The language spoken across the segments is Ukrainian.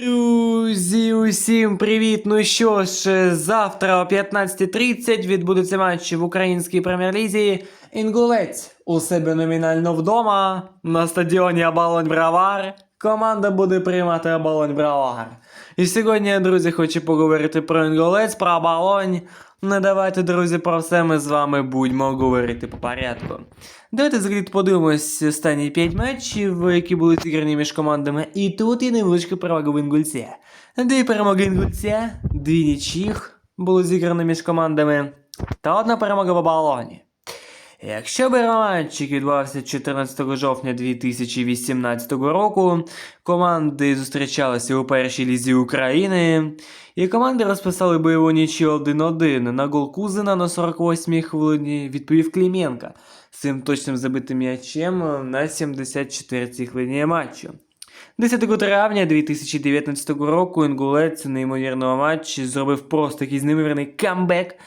Друзі, усім привіт! Ну що ж, завтра о 15.30 відбудуться матчі в українській прем'єр-лізі. Інгулець у себе номінально вдома на стадіоні Абалонь Бравар. Команда буде приймати Абалонь Бравар. І сьогодні, друзі, хочу поговорити про Інгулець, про Абалонь. Не давайте, друзі, про все ми з вами будемо говорити по порядку. Давайте взагалі подивимось останні 5 матчів, які були зіграні між командами. І тут є невеличка перевага в Інгульці. Дві перемоги Інгульця, дві нічих були зіграні між командами, та одна перемога в Абалоні. Якщо беремо матч, який відбувався 14 жовтня 2018 року, команди зустрічалися у першій лізі України, і команди розписали бойову нічю 1-1. На гол Кузина на 48-й хвилині відповів Кліменка з цим точним забитим м'ячем на 74-й хвилині матчу. 10 травня 2019 року Інгулець у неймовірному матчі зробив просто якийсь неймовірний камбек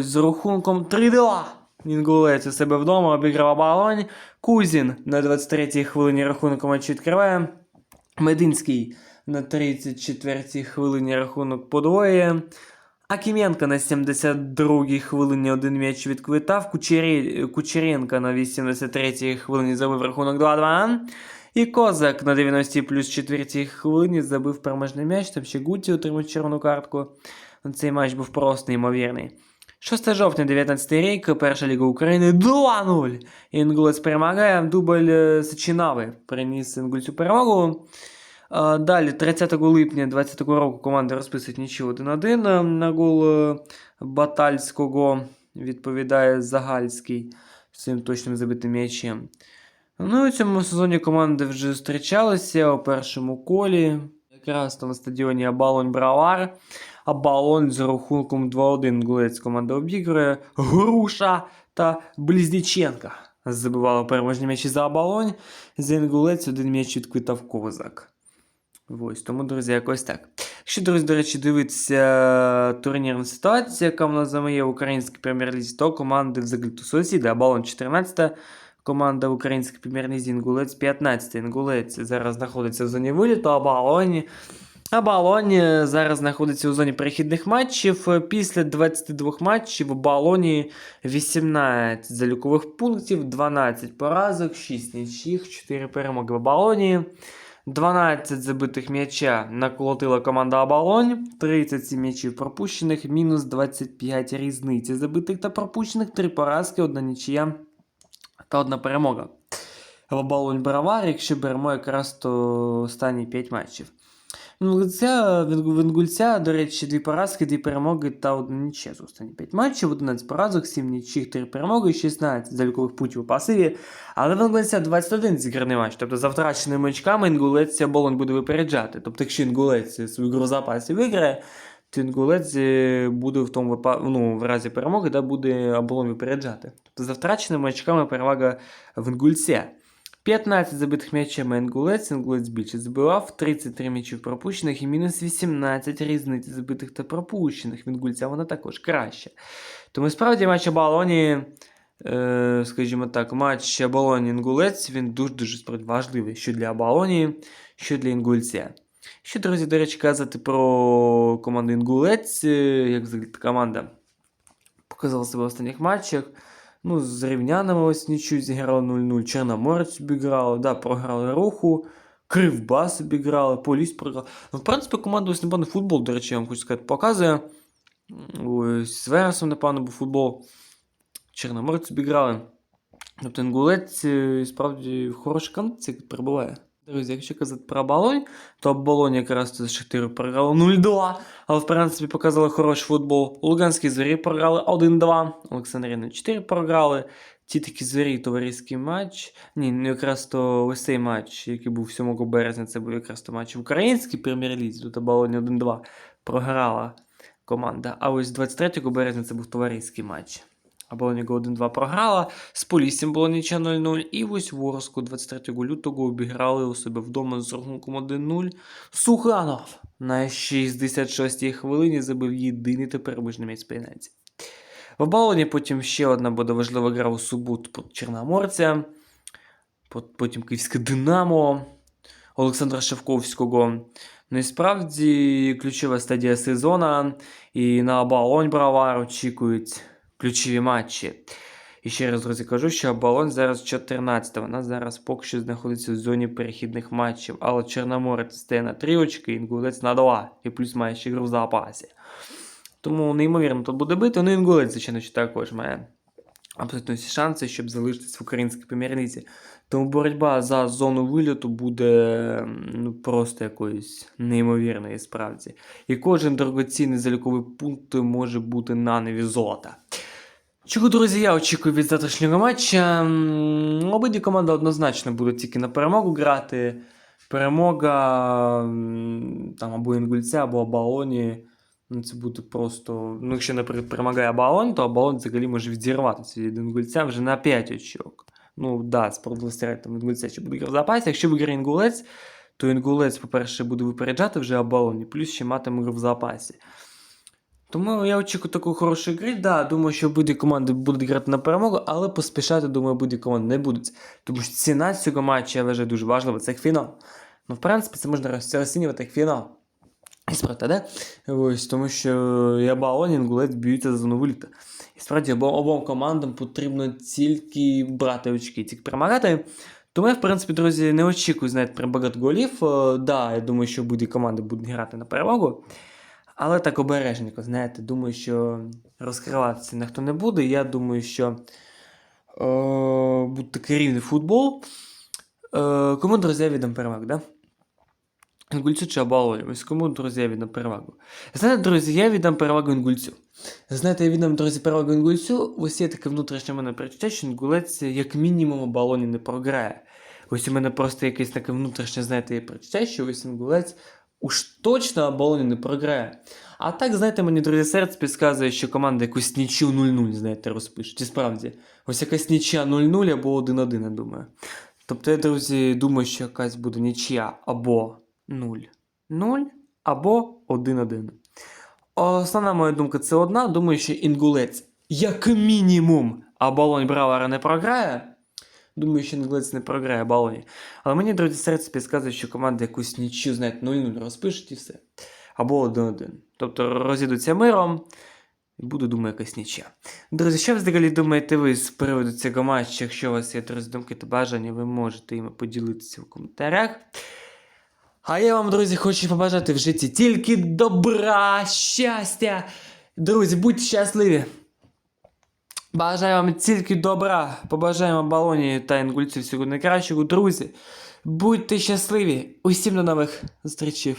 з рахунком 3-2. Інгулець у себе вдома обіграв оболонь. Кузін на 23-й хвилині рахунок матчу відкриває. Мединський на 34-й хвилині рахунок подвоює. Акіменко на 72-й хвилині один м'яч відквитав. Кучері... Кучеренко на 83-й хвилині забив рахунок 2-2. І Козак на 90-й плюс 4 хвилині забив переможний м'яч. Там ще Гутті отримав червону картку. Цей матч був просто неймовірний. 6 жовтня 19 рік, перша ліга України 2-0. Інгулець перемагає. Дубль е, Сичинави приніс Інгульцю перемогу. Далі, 30 липня 2020 року команда розписують нічого 1-1 на гол е, Батальського. Відповідає Загальський з цим точним забитим м'ячем. Ну і у цьому сезоні команди вже зустрічалися у першому колі. Там на стадіоні Абалонь Бравар. Абалонь з рахунком 2-1 Гулець команда обігрує. Груша та Близніченка забивали переможні м'ячі за Абалонь. За Інгулець один м'яч відквитав Козак. Ось, тому, друзі, якось так. Якщо, друзі, до речі, дивитися турнірну ситуацію, яка в нас є в українській прем'єр-лізі, то команди взагалі сусіди, Абалон 14 команда в українській прем'єр-лізі, Інгулець 15 Інгулець зараз знаходиться в зоні виліту, а Абалоні Абалонь зараз знаходиться у зоні перехідних матчів. Після 22 матчів у Балоні 18 залікових пунктів, 12 поразок, 6 нічих, 4 перемоги в Абалоні. 12 забитих м'яча наколотила команда Абалонь, 37 м'ячів пропущених, мінус 25 різниці забитих та пропущених, 3 поразки, одна нічия та одна перемога. В Абалонь Бравар, якщо беремо якраз то останні 5 матчів. Венгульця, до речі, дві поразки, дві перемоги та одна нічия з останні 5 матчів, 11 поразок, 7 нічих, 3 перемоги, 16 залікових путів у пасиві. Але Венгульця 21 зіграний матч. Тобто за втраченими очками Інгулець Болонь буде випереджати. Тобто, якщо Інгулець свою гру запасі виграє, то Інгулець буде в тому випадку, ну, в разі перемоги, да, буде Аболон випереджати. Тобто за втраченими очками перевага Венгульця. 15 забитих м'ячами Інгулець, Інгулець більше забивав, 33 м'ячів пропущених і мінус 18 різниць забитих та пропущених. Інгульця вона також краще. Тому справді матч Абалоні, е, скажімо так, матч Абалоні Інгулець, він дуже-дуже важливий, що для Абалоні, що для Інгульця. Що, друзі, до речі, казати про команду Інгулець, е, як взагалі команда показала себе в останніх матчах. Ну, з рівнянами ось нічого зіграли 0-0. Чорноморець обіграли, да, програли руху, Кривбас обіграли, Поліс програли. Ну, в принципі, команда ось непевно футбол, до речі, я вам хочу сказати, показує. Ось з Вересом, напевно, був футбол. Чорноморець обіграли. Тобто Інгулець е, справді в хорошій кондиції перебуває. Друзі, якщо казати про Оболонь, то Оболонь якраз з 4 програли 0-2, але в принципі показали хороший футбол. Луганські звірі програли 1-2, Олександріни 4 програли. Ті такі звірі товариський матч. Ні, ну якраз то ось цей матч, який був 7 березня, це був якраз то матч в українській прем'єр-лізі, тут Оболонь 1-2 програла команда. А ось 23 березня це був товариський матч. Аболоніго 1-2 програла, з Поліссям було нічия 0-0, і ось Ворску 23 лютого обіграли у себе вдома з рахунком 1-0. Суханов на 66-й хвилині забив єдиний та переможний м'яч. В Абалоні потім ще одна буде важлива гра у суботу проти Чорноморця, потім Київське Динамо Олександра Шевковського. Ну і справді ключова стадія сезону, і на оболонь Бравар очікують ключові матчі. І ще раз, друзі, кажу, що оболонь зараз 14 вона зараз поки що знаходиться в зоні перехідних матчів, але Чорноморець стає на 3 очки, інгулець на 2, і плюс має ще гру в запасі. Тому неймовірно тут буде бити, ну інгулець, звичайно, також має абсолютно всі шанси, щоб залишитись в українській прем'єр-лізі. Тому боротьба за зону вильоту буде ну, просто якоюсь неймовірною справді. І кожен дорогоцінний заліковий пункт може бути на неві золота. Чого, друзі, я очікую від завтрашнього матча. Обидві команди однозначно будуть тільки на перемогу грати. Перемога там або Інгульця, або Абалоні. Ну, це буде просто. Ну, якщо, наприклад, перемагає Абалон, то Абалон взагалі може відірватися від Інгульця вже на 5 очок. Ну, да, справедливості там Інгульця ще буде в запасі. Якщо виграє Інгулець, то Інгулець, по-перше, буде випереджати вже Абалоні, плюс ще матиме в запасі. Тому я очікую такої хорошої гри. Да, думаю, що будь команди будуть грати на перемогу, але поспішати, думаю, будь команди не будуть. Тому що ціна цього матчу, я вважаю, дуже важлива. Це як фінал. Ну, в принципі, це можна розцінювати як фінал. І справді, да? Ось, тому що я Баон і б'ються за зону виліта. І справді обом, обом командам потрібно тільки брати очки, тільки перемагати. Тому я, в принципі, друзі, не очікую, знаєте, прям багато голів. Е, Да, я думаю, що будь-які команди будуть грати на перемогу. Але так обережненько, знаєте, думаю, що розкриватися ніхто не буде. Я думаю, що е, буде такий рівний футбол. Е, кому, друзі, віддам перевагу, да? Інгульцю чи Абалою? Ось кому, друзі, я віддам перевагу. Знаєте, друзі, я віддам перевагу Інгульцю. Знаєте, я віддам, друзі, перевагу Інгульцю. Ось є таке внутрішнє мене перечуття, що Інгулець як мінімум балоні не програє. Ось у мене просто якесь таке внутрішнє, знаєте, перечуття, що ось Інгулець уж точно оболоні не програє. А так, знаєте, мені друзі, серце підказує, що команда якусь нічю 0-0, знаєте, розпишуть. І справді, ось якась нічия 0-0 або 1-1, я думаю. Тобто я, друзі, думаю, що якась буде нічия або 0-0, або 1-1. Основна моя думка це одна. Думаю, що інгулець, як мінімум, а балонь Бравара не програє. Думаю, що інгулець не програє балоні. Але мені, друзі, серце підказує, що команда якусь нічю, знаєте, 0-0 розпишуть і все. Або 1-1. Тобто розійдуться миром. І буде, думаю, якась нічия. Друзі, що взагалі думаєте ви з приводу цього матчу? Якщо у вас є друзі, думки та бажання, ви можете іми поділитися в коментарях. А я вам, друзі, хочу побажати в житті тільки добра, щастя. Друзі, будьте щасливі. Бажаю вам тільки добра. Побажаємо балоні та інгульців всього найкращого. Друзі, будьте щасливі. Усім до нових зустрічей.